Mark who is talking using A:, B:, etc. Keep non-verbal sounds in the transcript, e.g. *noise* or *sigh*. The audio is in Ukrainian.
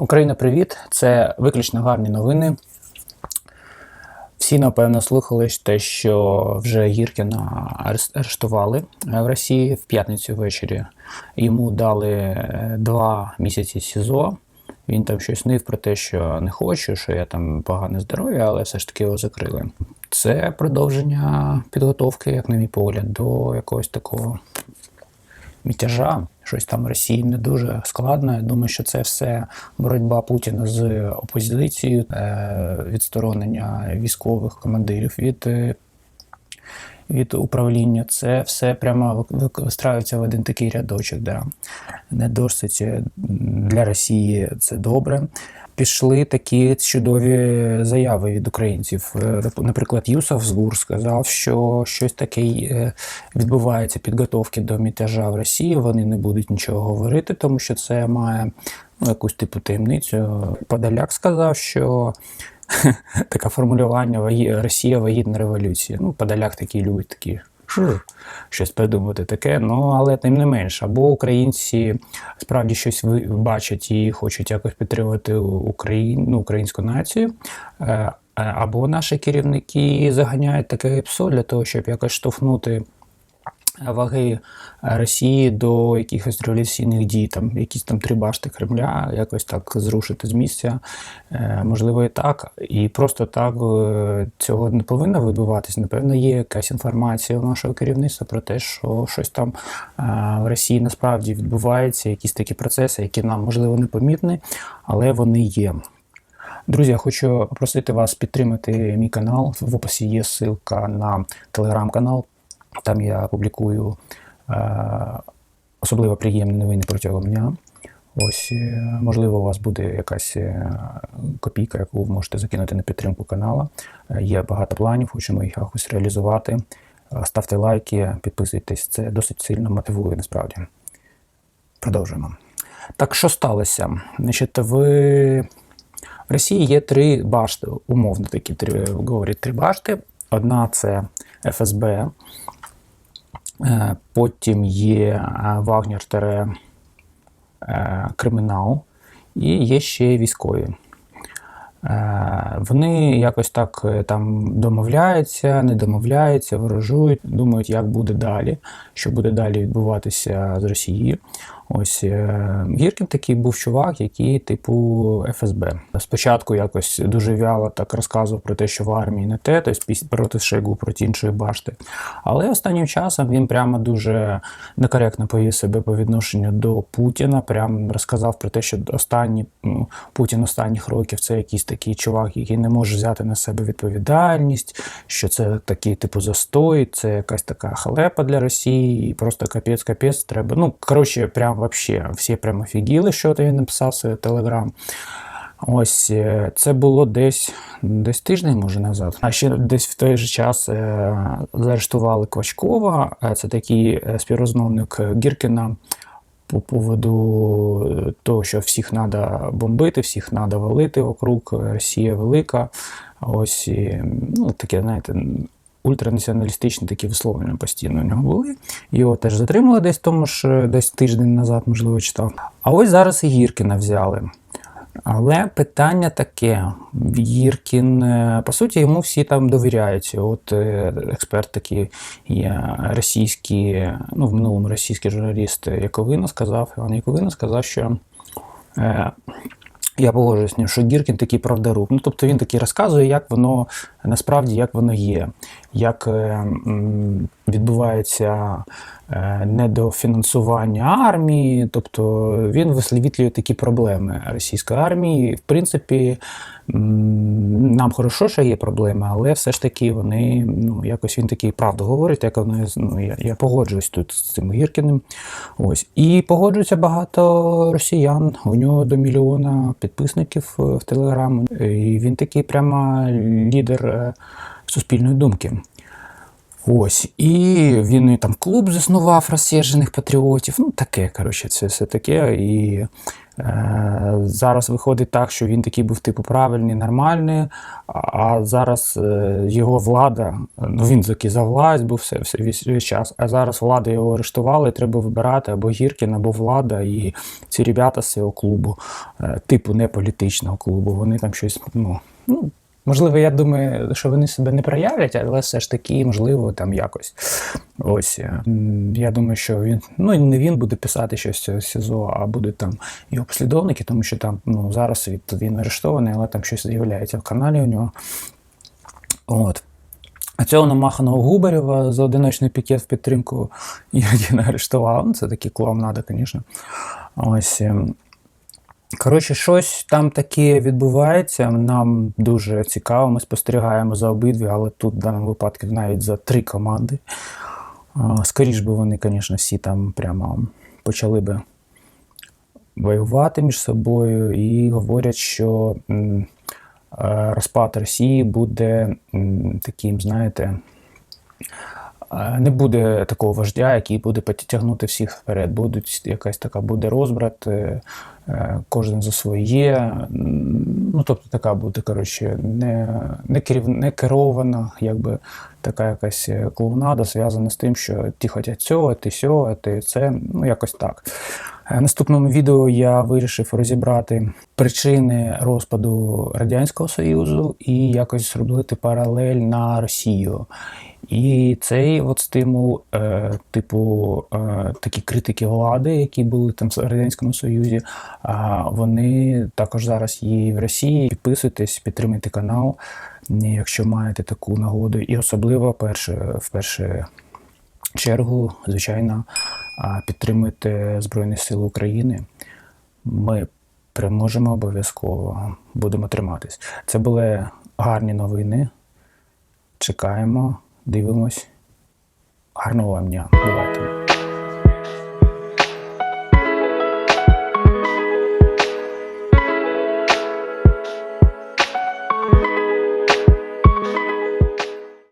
A: Україна, привіт! Це виключно гарні новини. Всі, напевно, слухали те, що вже Гіркіна арештували в Росії в п'ятницю ввечері. Йому дали е, два місяці СІЗО. Він там щось нив про те, що не хочу, що я там погане здоров'я, але все ж таки його закрили. Це продовження підготовки, як на мій погляд, до якогось такого мятежа. Щось там Росії не дуже складно. Я думаю, що це все боротьба Путіна з опозицією, е, відсторонення військових командирів від, е, від управління. Це все прямо ви- ви- вистраюється в один такий рядочок. де Не досить е, для Росії це добре. Пішли такі чудові заяви від українців. Е, Наприклад, Юсов з ГУР сказав, що щось таке е, відбувається підготовки до мятежа в Росії. Вони не будуть нічого говорити, тому що це має ну, якусь типу таємницю. Подоляк сказав, що *laughs* таке формулювання Росія вагітна революція. Ну, Подоляк такий любить такі. Щось придумати таке, ну але тим не менш, або українці справді щось бачать і хочуть якось підтримувати Україн, ну, українську націю, е, е, або наші керівники заганяють таке ПСО для того, щоб якось штовхнути ваги Росії до якихось революційних дій, там якісь там три башти Кремля, якось так зрушити з місця. Е, Можливо, і так. І просто так е, цього не повинно вибиватись. Напевно, є якась інформація у нашого керівництва про те, що щось там е, в Росії насправді відбувається, якісь такі процеси, які нам можливо не помітні, але вони є. Друзі, я хочу попросити вас підтримати мій канал. В описі є ссылка на телеграм-канал. Там я публікую е, особливо приємні новини протягом дня. Ось, е, можливо, у вас буде якась е, копійка, яку ви можете закинути на підтримку канала. Є багато планів, хочемо їх якось реалізувати. Ставте лайки, підписуйтесь, це досить сильно мотивує насправді. Продовжуємо. Так, що сталося? Значить, в в Росії є три башти, умовно такі три, говорять три башти. Одна це ФСБ, потім є е, Вагнер е, кримінал, і є ще військові. Е, Вони якось так е, там домовляються, не домовляються, ворожують, думають, як буде далі, що буде далі відбуватися з Росією. Ось е, Гіркін такий був чувак, який типу ФСБ. Спочатку якось дуже вяло так розказував про те, що в армії не те, тобто проти Шойгу, проти іншої башти. Але останнім часом він прямо дуже некоректно повів себе по відношенню до Путіна. Прям розказав про те, що останні ну, Путін останніх років це якийсь такий чувак, який не може взяти на себе відповідальність, що це такий типу застой, це якась така халепа для Росії, і просто капець-капець треба. Ну, коротше, прям вообще всі прям офігіли, що він написав своє телеграм. Ось е, це було десь десь тиждень, може назад. А ще десь в той же час е, заарештували Квачкова. Це такий е, співрозмовник Гіркіна по поводу того, що всіх треба бомбити, всіх треба валити вокруг. е, Росія велика. Ось ну, таке, знаєте. Ультранаціоналістичні такі висловлення постійно у нього були. Його теж затримали десь тому ж е, десь тиждень назад, можливо, читав. А ось зараз і Гіркіна взяли. Але питання таке: Гіркін, е, по суті, йому всі там довіряють. От е, експерт такий є російський, ну в минулому російський журналіст Яковина сказав, Іван Яковина сказав, що. Я погоджуюсь з ним, що Гіркін такий правдоруб. Ну, тобто він такий розказує, як воно насправді як воно є, як е, відбувається е, недофінансування армії. Тобто він висвітлює такі проблеми російської армії. В принципі, нам хорошо, що є проблеми, але все ж таки вони ну, якось він такий правду говорить, як воно ну, я, я погоджуюсь тут з цим Гіркіним. Ось. І погоджуються багато росіян. У нього до мільйона підписників е, в Телеграм. І він такий прямо лідер е, суспільної думки. Ось, і він і там клуб заснував розсержених патріотів. Ну, таке, коротше, це все таке. І Е, Зараз виходить так, що він такий був типу правильний, нормальний, а- зараз е, його влада, ну він таки за власть був все, все весь, весь час. А зараз влада його арештувала, і треба вибирати або Гіркін, або влада. І ці ребята з цього клубу, е, типу не політичного клубу, вони там щось, ну, ну Можливо, я думаю, що вони себе не проявлять, але все ж таки, можливо, там якось. Ось е, я думаю, що він ну не він буде писати щось з цього СІЗО, а будуть там його послідовники, тому що там ну зараз від- він арештований, але там щось з'являється в каналі у нього. От. А цього намаханого Губарєва за одиночний пікет в підтримку Євгена арештував. Ну, це такий клоунада, звісно. Ось. Коротше, щось там таке відбувається. Нам дуже цікаво. Ми спостерігаємо за обидві, але тут в даному випадку навіть за три команди. А, Скоріш би вони, звісно, всі там прямо почали би воювати між собою і говорять, що е, розпад Росії буде таким, знаєте, не буде такого вождя, який буде потягнути всіх вперед. Будуть якась така буде розбрат, е, е, кожен за своє. Ну, тобто така буде, коротше, не, не, керів, не керована, якби така якась е, клоунада, зв'язана з тим, що ті хочуть цього, ти сього, ти це, ну якось так. Наступному відео я вирішив розібрати причини розпаду Радянського Союзу і якось зробити паралель на Росію. І цей от стимул, е, типу, е, такі критики влади, які були там в Радянському Союзі, а вони також зараз є в Росії. Підписуйтесь, підтримуйте канал, якщо маєте таку нагоду. І особливо перше, в першу чергу, звичайно, а, підтримуйте Збройні Сили України. Ми переможемо обов'язково, будемо триматись. Це були гарні новини. Чекаємо, дивимось. Гарного вам дня. Бувайте.